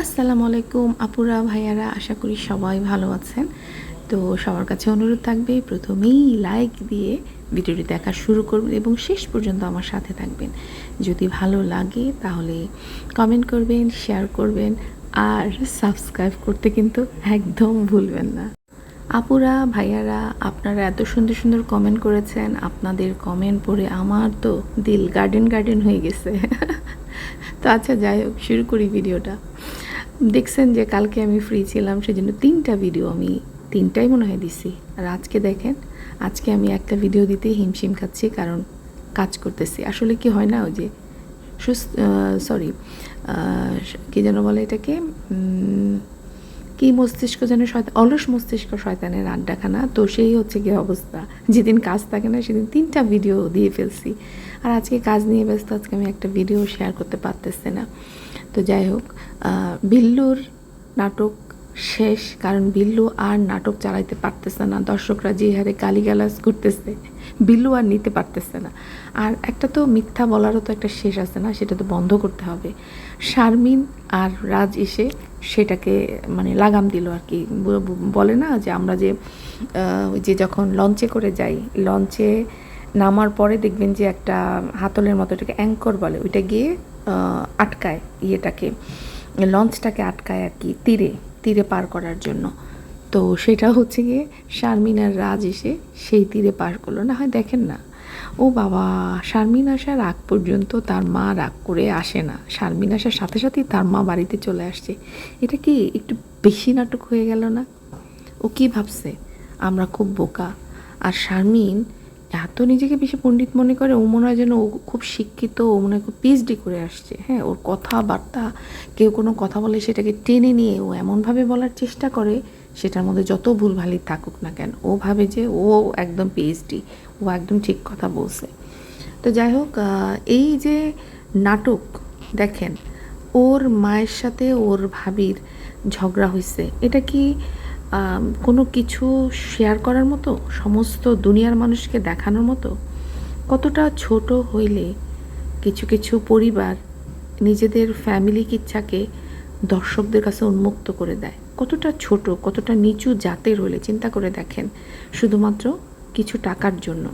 আসসালামু আলাইকুম আপুরা, ভাইয়ারা, আশা করি সবাই ভালো আছেন। তো সবার কাছে অনুরোধ থাকবে, প্রথমেই লাইক দিয়ে ভিডিওটি দেখা শুরু করবেন এবং শেষ পর্যন্ত আমার সাথে থাকবেন। যদি ভালো লাগে তাহলে কমেন্ট করবেন শেয়ার করবেন, আর সাবস্ক্রাইব করতে কিন্তু একদম ভুলবেন না। আপুরা, ভাইয়ারা, আপনারা এত সুন্দর সুন্দর কমেন্ট করেছেন, আপনাদের কমেন্ট পড়ে আমার তো দিল গার্ডেন গার্ডেন হয়ে গেছে। তো আচ্ছা যাই হোক, শুরু করি ভিডিওটা। দেখছেন যে কালকে আমি ফ্রি ছিলাম, সেজন্য তিনটা ভিডিও আমি, তিনটাই মনে হয় দিছি। আর আজকে দেখেন, আজকে আমি একটা ভিডিও দিতে হিমশিম খাচ্ছি, কারণ কাজ করতেছি। আসলে কি হয় না, ওই যে সুস্থ সরি কী যেন বলে এটাকে কি মস্তিষ্ক যেন শয়তান অলস মস্তিষ্ক শয়তানের আড্ডাখানা। তো সেই হচ্ছে কি অবস্থা। যেদিন কাজ থাকে না, সেদিন তিনটা ভিডিও দিয়ে ফেলছি। আর আজকে কাজ নিয়ে ব্যস্ত, আজকে আমি একটা ভিডিও শেয়ার করতে পারতেছি না। তো যাই হোক বিল্লুর নাটক শেষ, কারণ বিল্লু আর নাটক চালাইতে পারতেছে না। দর্শকরা যে হারে গালিগালাজ করতেছে, বিল্লু আর নিতে পারতেছে না। আর একটা তো মিথ্যা বলারও তো একটা শেষ আছে না, সেটা তো বন্ধ করতে হবে। শারমিন আর রাজ এসে সেটাকে মানে লাগাম দিল আর কি। বলে না যে আমরা যে ওই যে যখন লঞ্চে করে যাই, লঞ্চে নামার পরে দেখবেন যে একটা হাতলের মতো এটাকে অ্যাঙ্কর বলে। ওইটা গিয়ে আটকায় ইয়েটাকে, লঞ্চটাকে আটকায় আর কি, তীরে তীরে পার করার জন্য। তো সেটা হচ্ছে গিয়ে শারমিন আর রাজ এসে সেই তীরে পার করল। না হয় দেখেন না, ও বাবা, শারমিন আসার আগ পর্যন্ত তার মা রাগ করে আসে না। শারমিন আসার সাথে সাথেই তার মা বাড়িতে চলে আসছে। এটা কি একটু বেশি নাটক হয়ে গেল না? ও কি ভাবছে? আমরা খুব বোকা। আর শারমিন এত নিজেকে বেশি পণ্ডিত মনে করে ও মনে হয় যেন ও খুব শিক্ষিত ও মনে হয় পিএইচডি করে আসছে। হ্যাঁ ওর কথাবার্তা, কেউ কোনো কথা বলে সেটাকে টেনে নিয়ে ও এমনভাবে বলার চেষ্টা করে, সেটার মধ্যে যত ভুলভালই থাকুক না কেন, ও ভাবে যে ও একদম পিএইচডি ও একদম ঠিক কথা বলছে। তো যাই হোক এই যে নাটক, দেখেন, ওর মায়ের সাথে ওর ভাবির ঝগড়া হয়েছে এটা কি কোনো কিছু শেয়ার করার মতো, সমস্ত দুনিয়ার মানুষকে দেখানোর মতো, কতটা ছোট হইলে কিছু কিছু পরিবার নিজেদের ফ্যামিলি ইচ্ছাকে দর্শকদের কাছে উন্মুক্ত করে দেয়। কতটা ছোট, কতটা নিচু জাতের হলে চিন্তা করে দেখেন, শুধুমাত্র কিছু টাকার জন্য।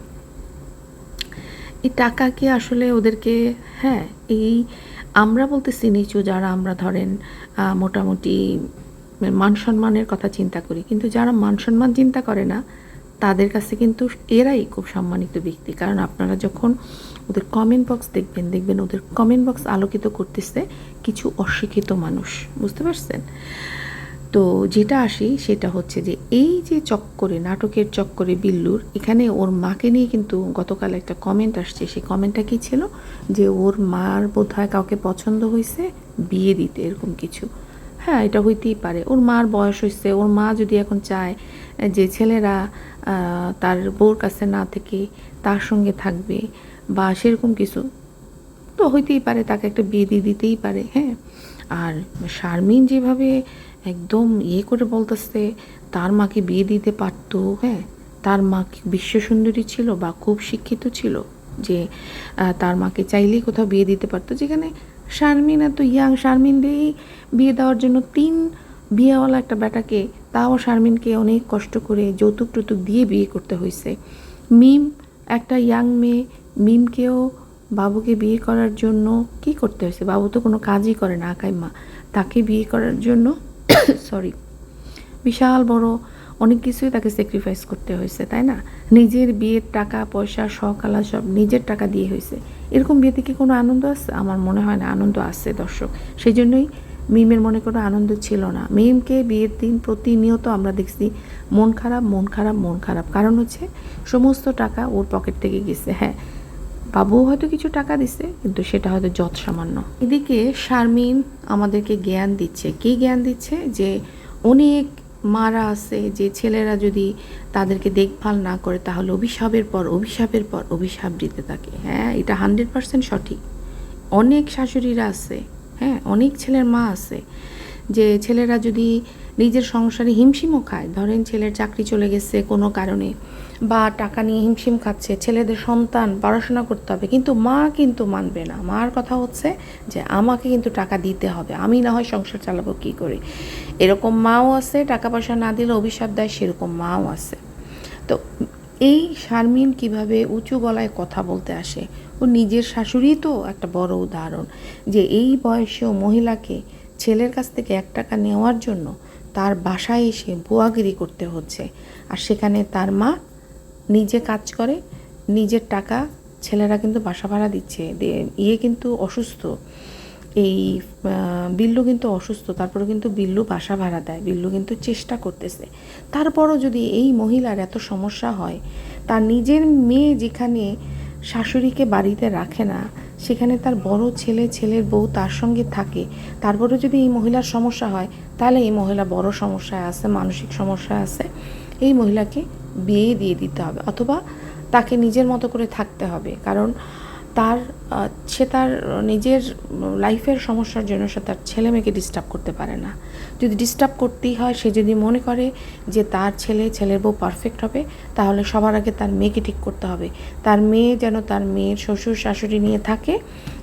এই টাকাকে আসলে ওদেরকে হ্যাঁ এই আমরা বলতেছি নিচু, যারা আমরা ধরেন মোটামুটি মান সম্মানের কথা চিন্তা করি। কিন্তু যারা মান সম্মান চিন্তা করে না, তাদের কাছে কিন্তু এরাই খুব সম্মানিত ব্যক্তি। কারণ আপনারা যখন ওদের কমেন্ট বক্স দেখবেন দেখবেন ওদের কমেন্ট বক্স আলোকিত করতেছে কিছু অশিক্ষিত মানুষ। বুঝতে পারছেন? তো যেটা আসি সেটা হচ্ছে যে, এই যে চক্করে, নাটকের চক্করে বিল্লুর, এখানে ওর মাকে নিয়ে কিন্তু গতকাল একটা কমেন্ট আসছে। সেই কমেন্টটা কি ছিল? যে ওর মার বোধ হয় কাউকে পছন্দ হয়েছে বিয়ে দিতে, এরকম কিছু। হ্যাঁ এটা হইতেই পারে। ওর মার বয়স হয়েছে ওর মা যদি এখন চায় যে ছেলেরা তার বউর কাছে না থেকে তার সঙ্গে থাকবে বা সেরকম কিছু, তো হইতেই পারে, তাকে একটা বিয়ে দিয়ে দিতেই পারে হ্যাঁ। আর শারমিন যেভাবে একদম ইয়ে করে বলতেছে, তার মাকে বিয়ে দিতে পারতো হ্যাঁ। তার মা বিশ্ব সুন্দরী ছিল বা খুব শিক্ষিত ছিল যে তার মাকে চাইলেই কোথাও বিয়ে দিতে পারতো, যেখানে শারমিন এত ইয়াং শারমিন দিয়েই বিয়ে দেওয়ার জন্য তিন বিয়েওয়ালা একটা বেটাকে, তাও শারমিনকে অনেক কষ্ট করে যৌতুক টুতুক দিয়ে বিয়ে করতে হয়েছে মিম, একটা ইয়াং মেয়ে, মিমকেও বাবুকে বিয়ে করার জন্য কি করতে হয়েছে বাবু তো কোনো কাজই করে না মা। তাকে বিয়ে করার জন্য সরি বিশাল বড় অনেক কিছুই তাকে স্যাক্রিফাইস করতে হয়েছে তাই না? নিজের বিয়ের টাকা, পয়সা সকালা সব নিজের টাকা দিয়ে হয়েছে এরকম বিয়েতে কি কোনো আনন্দ আছে? আমার মনে হয় না, আনন্দ আছে দর্শক। সেই জন্যই মিমের মনে কোনো আনন্দ ছিল না। মিমকে বিয়ের দিন প্রতিনিয়ত আমরা দেখছি, মন খারাপ মন খারাপ মন খারাপ। কারণ হচ্ছে সমস্ত টাকা ওর পকেট থেকে গেছে। হ্যাঁ বাবু হয়তো কিছু টাকা দিছে, কিন্তু সেটা হয়তো যত সামান্য। এদিকে শারমিন আমাদেরকে জ্ঞান দিচ্ছে। কি জ্ঞান দিচ্ছে? যে অনেক মারা আছে, যে ছেলেরা যদি তাদেরকে দেখভাল না করে, তাহলে অভিশাপের পর অভিশাপের পর অভিশাপ দিতে থাকে। হ্যাঁ এটা হান্ড্রেড পারসেন্ট সঠিক। অনেক শাশুড়িরা আছে হ্যাঁ অনেক ছেলের মা আছে, যে ছেলেরা যদি নিজের সংসারে হিমশিমও খায়। ধরেন ছেলের চাকরি চলে গেছে কোনো কারণে বা টাকা নিয়ে হিমশিম খাচ্ছে, ছেলেদের সন্তান পড়াশোনা করতে হবে, কিন্তু মা কিন্তু মানবে না। মার কথা হচ্ছে যে আমাকে কিন্তু টাকা দিতে হবে, আমি না হয় সংসার চালাবো কী করে? এরকম মাও আছে, টাকা পয়সা না দিলে অভিশাপ দেয়, সেরকম মাও আছে। তো এই শারমিন কীভাবে উঁচু গলায় কথা বলতে আসে? ও নিজের শাশুড়ি তো একটা বড় উদাহরণ যে এই বয়সেও মহিলাকে ছেলের কাছ থেকে এক টাকা নেওয়ার জন্য তার বাসায় এসে বুয়াগিরি করতে হচ্ছে। আর সেখানে তার মা নিজে কাজ করে, নিজের টাকা ছেলেরা কিন্তু বাসা ভাড়া দিচ্ছে। ইয়ে কিন্তু অসুস্থ। এই বিল্লু কিন্তু অসুস্থ। তারপরে কিন্তু বিল্লু বাসা ভাড়া দেয়। বিল্লু কিন্তু চেষ্টা করতেছে। তারপরও যদি এই মহিলার এত সমস্যা হয়, তার নিজের মেয়ে যেখানে শাশুড়িকে বাড়িতে রাখে না সেখানে তার বড় ছেলে, ছেলের বউ তার সঙ্গে থাকে। তারপরে যদি এই মহিলার সমস্যা হয়, তাহলে এই মহিলা বড় সমস্যায় আছে, মানসিক সমস্যায় আছে। এই মহিলাকে বিয়ে দিয়ে দিতে হবে, অথবা তাকে নিজের মতো করে থাকতে হবে। কারণ তার সে তার নিজের লাইফের সমস্যার জন্য সে তার ছেলে মেয়েকে ডিস্টার্ব করতে পারে না। যদি ডিস্টার্ব করতেই হয়, সে যদি মনে করে যে তার ছেলে, ছেলের বউ পারফেক্ট হবে, তাহলে সবার আগে তার মেয়েকে ঠিক করতে হবে। তার মেয়ে যেন তার মেয়ের শ্বশুর শাশুড়ি নিয়ে থাকে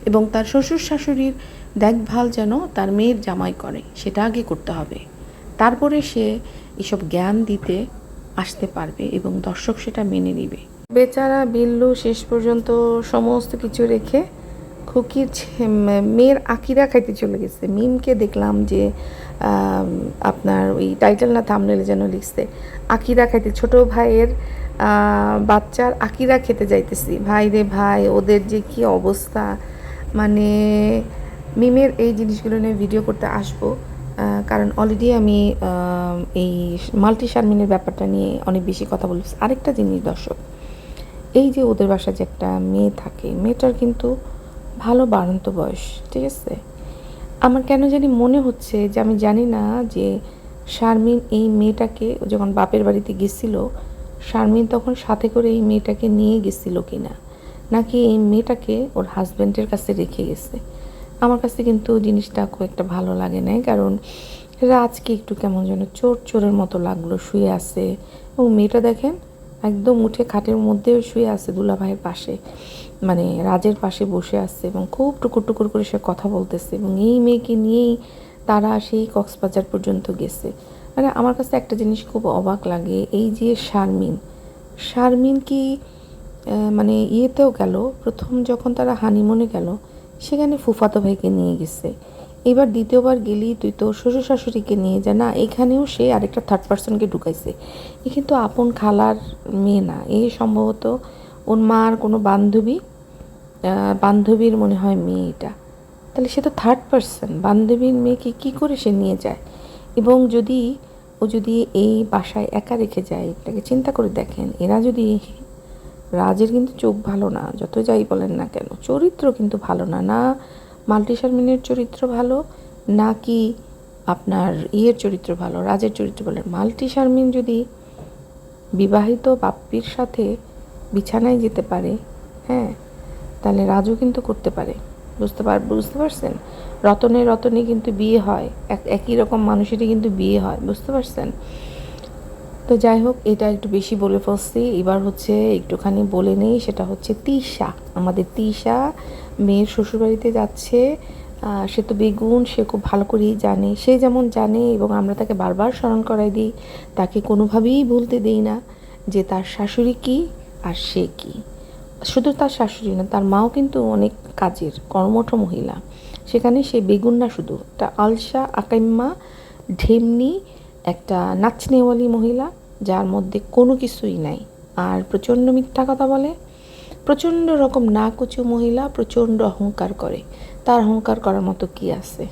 এবং তার শ্বশুর শাশুড়ির দেখভাল যেন তার মেয়ের জামাই করে, সেটা আগে করতে হবে। তারপরে সে এসব জ্ঞান দিতে আসতে পারবে এবং দর্শক সেটা মেনে নেবে। বেচারা বিল্লু শেষ পর্যন্ত সমস্ত কিছু রেখে খুকির মেয়ের আকিরা খাইতে চলে গেছে। মিমকে দেখলাম যে আপনার ওই টাইটেল না থামনেলে যেন লিখছে, আকিরা খাইতে। ছোট ভাইয়ের বাচ্চার আকিরা খেতে যাইতেছি। ভাই রে ভাই, ওদের যে কি অবস্থা? মানে মিমের এই জিনিসগুলো নিয়ে ভিডিও করতে আসব কারণ অলরেডি আমি এই মাল্টি শারমিনের ব্যাপারটা নিয়ে অনেক বেশি কথা বলছি আরেকটা জিনিস দর্শক এই যে ওদের বাসায় যে একটা মেয়ে থাকে, মেয়েটার কিন্তু ভালো বাড়ন্ত বয়স, ঠিক আছে? আমার কেন জানি মনে হচ্ছে যে আমি জানি না যে শারমিন এই মেয়েটাকে যখন বাপের বাড়িতে গেছিল, শারমিন তখন সাথে করে এই মেয়েটাকে নিয়ে গেছিল কিনা? নাকি এই মেয়েটাকে ওর হাজব্যান্ডের কাছে রেখে গেছে? আমার কাছে কিন্তু জিনিসটা খুব একটা ভালো লাগে না কারণ রাজকে একটু কেমন যেন চোর চোরের মতো লাগল, শুয়ে আছে। এবং মেয়েটা দেখেন একদম উঠে খাটের মধ্যে শুয়ে আছে দুলা ভাইয়ের পাশে। মানে রাজের পাশে বসে আছে এবং খুব টুকুর টুকুর করে সে কথা বলতেছে এবং এই মেয়েকে নিয়েই তারা সেই কক্সবাজার পর্যন্ত গেছে। মানে আমার কাছে একটা জিনিস খুব অবাক লাগে, এই যে শারমিন শারমিন কি মানে ইয়েতেও গেল, প্রথম যখন তারা হানিমুনে গেল, সেখানে ফুফাতো ভাইকে নিয়ে গেছে। এবার দ্বিতীয়বার গেলি তুই তো শ্বশুর শাশুড়িকে নিয়ে যা। না, এখানেও সে আরেকটা থার্ড পার্সনকে ঢুকাইছে। এ কিন্তু আপন খালার মেয়ে না। এ সম্ভবত ওর মার কোনো বান্ধবী বান্ধবীর মনে হয় মেয়ে এটা। তাহলে সে তো থার্ড পার্সন বান্ধবীর মেয়েকে কী করে সে নিয়ে যায়? এবং যদি ও যদি এই বাসায় একা রেখে যায়, এটাকে চিন্তা করে দেখেন, এরা যদি রাজের কিন্তু চোখ ভালো না, যত যাই বলেন না কেন, চরিত্র কিন্তু ভালো না। না মাল্টি শারমিনের চরিত্র ভালো, নাকি আপনার ইয়ের চরিত্র ভালো, রাজের চরিত্র ভালো? মাল্টি শারমিন যদি বিবাহিত বাপ্পির সাথে বিছানায় যেতে পারে হ্যাঁ তাহলে রাজও কিন্তু করতে পারে। বুঝতে পার বুঝতে পারছেন? রতনে রতনে কিন্তু বিয়ে হয়, এক একই রকম মানুষেরই কিন্তু বিয়ে হয়, বুঝতে পারছেন? তো যাই হোক, এটা একটু বেশি বলে ফেলছি। এবার হচ্ছে একটুখানি বলে নেই, সেটা হচ্ছে তিশা। আমাদের তিশা মেয়ের শ্বশুরবাড়িতে যাচ্ছে। সে তো বেগুন, সে খুব ভালো করেই জানে। সে যেমন জানে এবং আমরা তাকে বারবার স্মরণ করাই দিই, তাকে কোনোভাবেই ভুলতে দিই না যে তার শাশুড়ি কি আর সে কি। শুধু তার শাশুড়ি না, তার মাও কিন্তু অনেক কাজের কর্মঠ মহিলা। সেখানে সে বেগুন না শুধু, একটা আলসা, আকাইম্মা, ঢেমনি, একটা নাচনেওয়ালি মহিলা। যার মধ্যে কোনো কিছুই নাই। আর প্রচণ্ড মিথ্যা কথা বলে, প্রচণ্ড রকম নাকুচু মহিলা প্রচণ্ড অহংকার করে। তার অহংকার করার মতো কি আছে?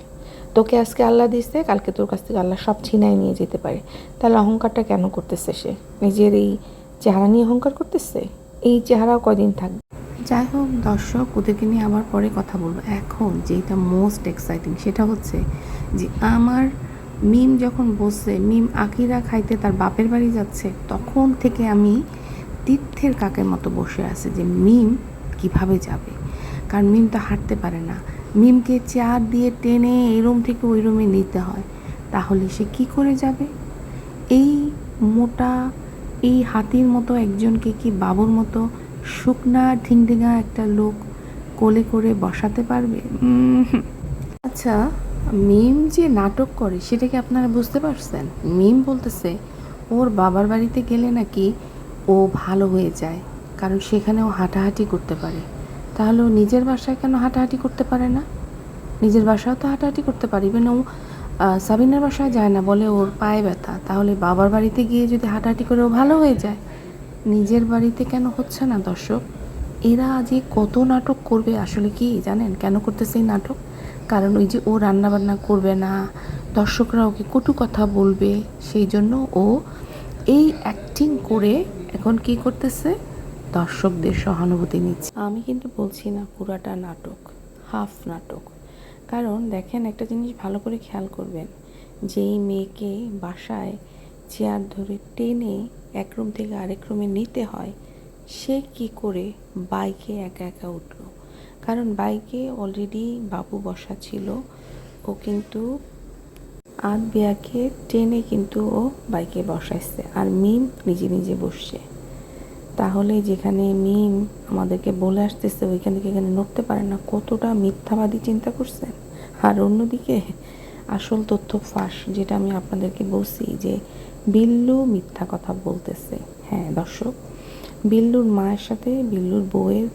তোকে আজকে আল্লাহ দিছে, কালকে তোর কাছ থেকে আল্লাহ সব ছিনাই নিয়ে যেতে পারে। তাহলে অহংকারটা কেন করতেছে সে? নিজের এই চেহারা নিয়ে অহংকার করতেছে? এই চেহারাও কদিন থাকবে যাই হোক, দর্শক, ওদেরকে নিয়ে আবার পরে কথা বলব। এখন যেটা মোস্ট এক্সাইটিং সেটা হচ্ছে যে আমার মিম যখন বসে মিম আকিরা খাইতে তার বাপের বাড়ি যাচ্ছে তখন থেকে আমি তীর্থের কাকের মতো বসে আছে যে মিম কীভাবে যাবে? কারণ মিম তো হাঁটতে পারে না। মিমকে চেয়ার দিয়ে টেনে এই রুম থেকে ওই রুমে নিতে হয়। তাহলে সে কি করে যাবে? এই মোটা এই হাতির মতো একজনকে কি বাবুর মতো শুকনা ঢিংঢিঙা একটা লোক কোলে করে বসাতে পারবে? আচ্ছা মিম যে নাটক করে, সেটা কি আপনারা বুঝতে পারছেন? মিম বলতেছে, ওর বাবার বাড়িতে গেলে নাকি ও ভালো হয়ে যায়, কারণ সেখানে ও হাঁটাহাঁটি করতে পারে। তাহলে ও নিজের বাসায় কেন হাঁটাহাঁটি করতে পারে না? নিজের বাসাও তো হাঁটাহাঁটি করতে পারে। ইভেন ও সাবিনার বাসায় যায় না, বলে ওর পায়ে ব্যথা। তাহলে বাবার বাড়িতে গিয়ে যদি হাঁটাহাঁটি করে ও ভালো হয়ে যায়, নিজের বাড়িতে কেন হচ্ছে না দর্শক? এরা যে কত নাটক করবে আসলে কি জানেন? কেন করতেছে এই নাটক? কারণ ওই যে ও রান্নাবান্না করবে না, দর্শকরা ওকে কটু কথা বলবে, সেই জন্য ও এই অ্যাক্টিং করে এখন কি করতেছে? দর্শকদের সহানুভূতি নিচ্ছে। আমি কিন্তু বলছি না পুরাটা নাটক, হাফ নাটক। কারণ দেখেন একটা জিনিস ভালো করে খেয়াল করবেন, যেই মেয়েকে বাসায় চেয়ার ধরে টেনে এক রুম থেকে আরেক রুমে নিতে হয়, সে কি করে বাইকে একা একা উঠল? কারণ বাইকে অলরেডি বাবু বসা ছিল। ও কিন্তু আদ বিয়াকে টেনে কিন্তু ও বাইকে বসাইছে। আর মিম নিজে নিজে বসছে। তাহলে যেখানে মিম আমাদেরকে বলে আসতেছে, ওইখান থেকে এখানে নড়তে পারে না? কতটা মিথ্যাবাদী চিন্তা করছেন? আর অন্যদিকে আসল তথ্য ফাঁস, যেটা আমি আপনাদেরকে বলছি যে বিল্লু মিথ্যা কথা বলতেছে। হ্যাঁ দর্শক, বিল্লুর মায়ের সাথে বিল্লুর বউয়ের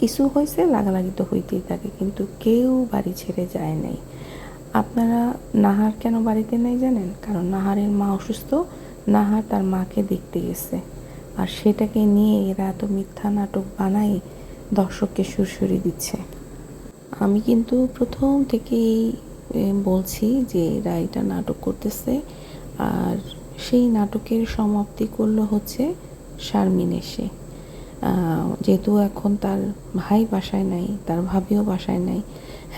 কিছু হয়েছে লাগালাগি তো হইতেই থাকে, কিন্তু কেউ বাড়ি ছেড়ে যায় নাই। আপনারা নাহার কেন বাড়িতে নেই জানেন? কারণ নাহারের মা অসুস্থ, নাহার তার মাকে দেখতে গেছে। আর সেটাকে নিয়ে এরা এত মিথ্যা নাটক বানাই দর্শককে সুরসুরি দিচ্ছে। আমি কিন্তু প্রথম থেকেই বলছি যে এরা এটা নাটক করতেছে। আর সেই নাটকের সমাপ্তি করল হচ্ছে শারমিন এসে। যেহেতু এখন তার ভাই বাসায় নাই, তার ভাবিও বাসায় নাই,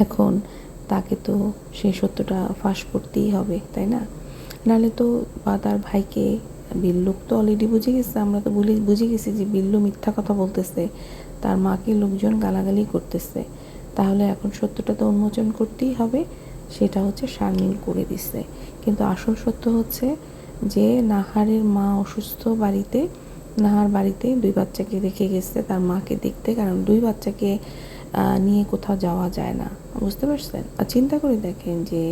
এখন তাকে তো সেই সত্যটা ফাঁস করতেই হবে, তাই না? নাহলে তো বা তার ভাইকে বিল্লুক তো অলরেডি বুঝে গেছে, আমরা তো বলে, বুঝে গেছি যে বিল্লু মিথ্যা কথা বলতেছে, তার মাকে লোকজন গালাগালি করতেছে, তাহলে এখন সত্যটা তো উন্মোচন করতেই হবে, সেটা হচ্ছে শারমিন করে দিচ্ছে কিন্তু আসল সত্য হচ্ছে যে নাহারের মা অসুস্থ বাড়িতে নাহার বাড়িতে দুই বাচ্চাকে রেখে গেছে তার মাকে দেখতে, কারণ দুই বাচ্চাকে নিয়ে কোথাও যাওয়া যায় না। বুঝতে পারছেন? আর চিন্তা করে দেখেন যে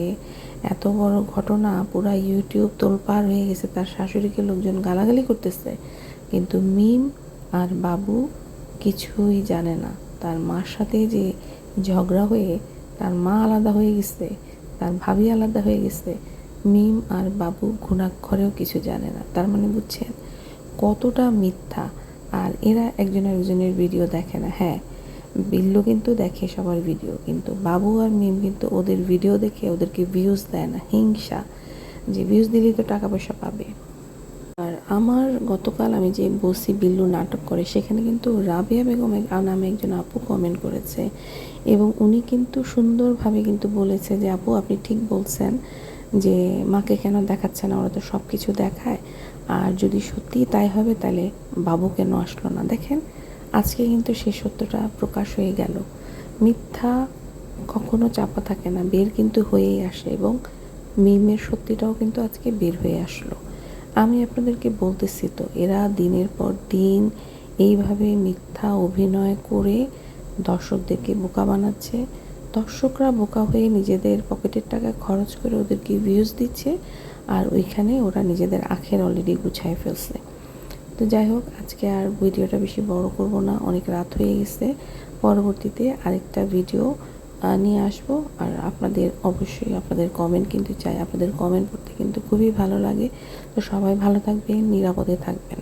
এত বড় ঘটনা, পুরা ইউটিউব তোলপার হয়ে গেছে, তার শাশুড়িকে লোকজন গালাগালি করতেছে। কিন্তু মিম আর বাবু কিছুই জানে না। তার মার সাথে যে ঝগড়া হয়ে তার মা আলাদা হয়ে গেছে, তার ভাবি আলাদা হয়ে গেছে, মিম আর বাবু ঘুণাক্ষরেও কিছু জানে না। তার মানে বুঝছেন? কতটা মিথ্যা। আর এরা একজন একজনের ভিডিও দেখে না। হ্যাঁ বিল্লু কিন্তু দেখে সবার ভিডিও কিন্তু বাবু আর মিম কিন্তু ওদের ভিডিও দেখে ওদেরকে ভিউজ দেয় না। হিংসা। যে ভিউজ দিলেই তো টাকা পয়সা পাবে। আর আমার গতকাল আমি যে বসি বিল্লু নাটক করে, সেখানে কিন্তু রাবিয়া বেগম নামে একজন আপু কমেন্ট করেছে। এবং উনি কিন্তু সুন্দরভাবে কিন্তু বলেছে যে, আপু, আপনি ঠিক বলছেন যে, মাকে কেন দেখাচ্ছে না? ওরা তো সব কিছু দেখায়। আর যদি সত্যিই তাই হবে, তাহলে বাবু কেন আসলো না। দেখেন, আজকে কিন্তু সেই সত্যটা প্রকাশ হয়ে গেল। মিথ্যা কখনো চাপা থাকে না, বের কিন্তু হয়েই আসে এবং মিমের সত্যিটাও কিন্তু আজকে বের হয়ে আসলো। আমি আপনাদেরকে বলতেছি তো, এরা দিনের পর দিন এইভাবে মিথ্যা অভিনয় করে দর্শকদেরকে বোকা বানাচ্ছে। দর্শকরা বোকা হয়ে নিজেদের পকেটের টাকা খরচ করে ওদেরকে ভিউজ দিচ্ছে। আর ওইখানে ওরা নিজেদের আখের অলরেডি গুছায় ফেলছে। তো যাই হোক, আজকে আর ভিডিওটা বেশি বড় করব না, অনেক রাত হয়ে গেছে। পরবর্তীতে আরেকটা ভিডিও নিয়ে আসব। আর আপনাদের অবশ্যই আপনাদের কমেন্ট কিন্তু চাই, আপনাদের কমেন্ট পড়তে কিন্তু খুবই ভালো লাগে। তো সবাই ভালো থাকবেন, নিরাপদে থাকবেন।